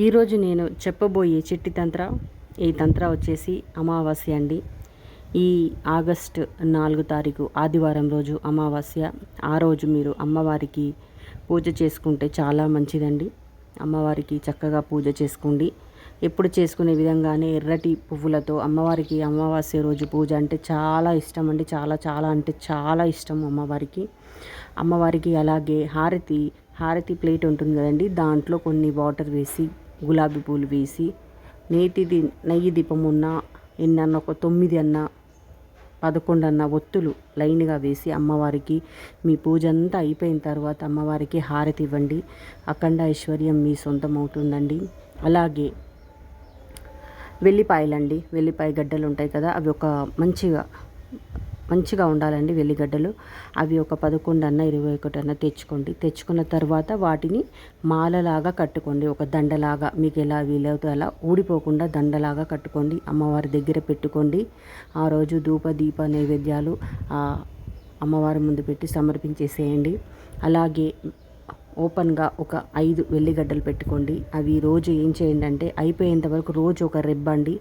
ఈరోజు నేను చెప్పబోయే చిట్టి తంత్ర ఈ తంత్ర వచ్చేసి అమావాస్య అండి. ఈ ఆగస్ట్ నాలుగు తారీఖు ఆదివారం రోజు అమావాస్య. ఆ రోజు మీరు అమ్మవారికి పూజ చేసుకుంటే చాలా మంచిదండి. అమ్మవారికి చక్కగా పూజ చేసుకోండి. ఎప్పుడు చేసుకునే విధంగానే ఎర్రటి పువ్వులతో అమ్మవారికి అమావాస్య రోజు పూజ అంటే చాలా ఇష్టం అండి. చాలా చాలా అంటే చాలా ఇష్టం అమ్మవారికి. అమ్మవారికి అలాగే హారతి హారతి ప్లేట్ ఉంటుంది కదండి. దాంట్లో కొన్ని వాటర్ వేసి గులాబీ పూలు వేసి నేతి నెయ్యి దీపం ఉన్న ఎన్నన్న ఒక తొమ్మిది అన్న పదకొండు అన్న ఒత్తులు లైన్గా వేసి అమ్మవారికి మీ పూజ అంతా అయిపోయిన తర్వాత అమ్మవారికి హారతి ఇవ్వండి. అఖండ ఐశ్వర్యం మీ సొంతం అవుతుందండి అలాగే వెల్లిపాయలండి. వెల్లిపాయ గడ్డలు ఉంటాయి కదా అవి ఒక మంచిగా మంచిగా ఉండాలండి వెల్లిగడ్డలు. అవి ఒక పదకొండు అన్న ఇరవై ఒకటి అన్న తెచ్చుకోండి. తెచ్చుకున్న తర్వాత వాటిని మాలలాగా కట్టుకోండి. ఒక దండలాగా మీకు ఎలా వీలవుతుందో అలా ఊడిపోకుండా దండలాగా కట్టుకోండి. అమ్మవారి దగ్గర పెట్టుకోండి. ఆ రోజు ధూప దీప నైవేద్యాలు అమ్మవారి ముందు పెట్టి సమర్పించేసేయండి. అలాగే ఓపెన్గా ఒక ఐదు వెల్లిగడ్డలు పెట్టుకోండి. అవి రోజు ఏం చేయండి అంటే అయిపోయేంత వరకు రోజు ఒక రెబ్బండి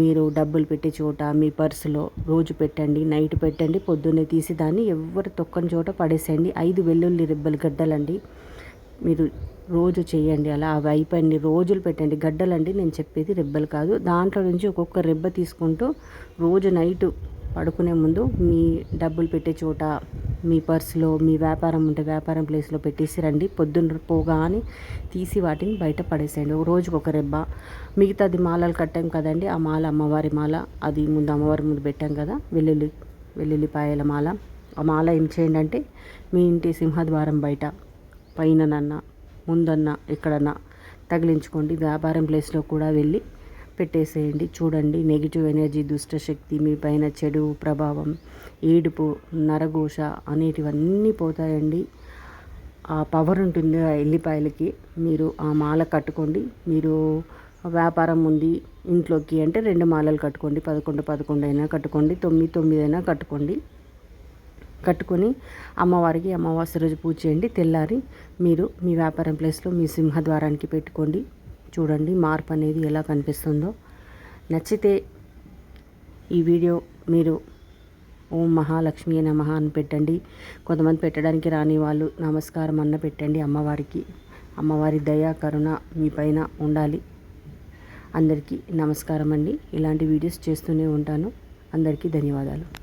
మీరు డబ్బులు పెట్టే చోట మీ పర్సులో రోజు పెట్టండి నైట్ పెట్టండి పొద్దున్నే తీసి దాన్ని ఎవరు తొక్కని చోట పడేసేయండి. ఐదు వెల్లుల్లి రెబ్బలు గడ్డలండి. మీరు రోజు చేయండి అలా. అవి అయిపోయింది రోజులు పెట్టండి. గడ్డలండి నేను చెప్పేది రెబ్బలు కాదు. దాంట్లో నుంచి ఒక్కొక్క రెబ్బ తీసుకుంటూ రోజు నైటు పడుకునే ముందు మీ డబ్బులు పెట్టే చోట మీ పర్సులో మీ వ్యాపారం ఉంటే వ్యాపారం ప్లేస్లో పెట్టేసి రండి. పొద్దున్న పోగానే తీసి వాటిని బయట పడేసేయండి. ఒక రోజుకి ఒక రెబ్బ. మిగతాది మాలలు కట్టాం కదండి. ఆ మాల అమ్మవారి మాల. అది ముందు అమ్మవారి ముందు పెట్టాం కదా. వెల్లుల్లి వెల్లుల్లిపాయల మాల. ఆ మాల ఏం చేయండి అంటే మీ ఇంటి సింహద్వారం బయట పైననన్నా ముందన్నా ఎక్కడన్నా తగిలించుకోండి. వ్యాపారం ప్లేస్లో కూడా వెళ్ళి పెట్టేసేయండి. చూడండి నెగిటివ్ ఎనర్జీ దుష్టశక్తి మీ పైన చెడు ప్రభావం ఏడుపు నరఘోష అనేటివన్నీ పోతాయండి. ఆ పవర్ ఉంటుంది ఆ ఎల్లిపాయలకి. మీరు ఆ మాల కట్టుకోండి. మీరు వ్యాపారం ఉంది ఇంట్లోకి అంటే రెండు మాలలు కట్టుకోండి. పదకొండు పదకొండు అయినా కట్టుకోండి. తొమ్మిది తొమ్మిది అయినా కట్టుకోండి. కట్టుకొని అమ్మవారికి అమావాస్య రోజు పూజ చేయండి. తెల్లారి మీరు మీ వ్యాపారం ప్లేస్లో మీ సింహద్వారానికి పెట్టుకోండి. చూడండి మార్పు అనేది ఎలా కనిపిస్తుందో. నచ్చితే ఈ వీడియో మీరు ఓం మహాలక్ష్మి నమ అని పెట్టండి. కొంతమంది పెట్టడానికి రాని వాళ్ళు నమస్కారం అన్న పెట్టండి అమ్మవారికి. అమ్మవారి దయా కరుణ మీ పైన ఉండాలి. అందరికీ నమస్కారం అండి. ఇలాంటి వీడియోస్ చేస్తూనే ఉంటాను. అందరికీ ధన్యవాదాలు.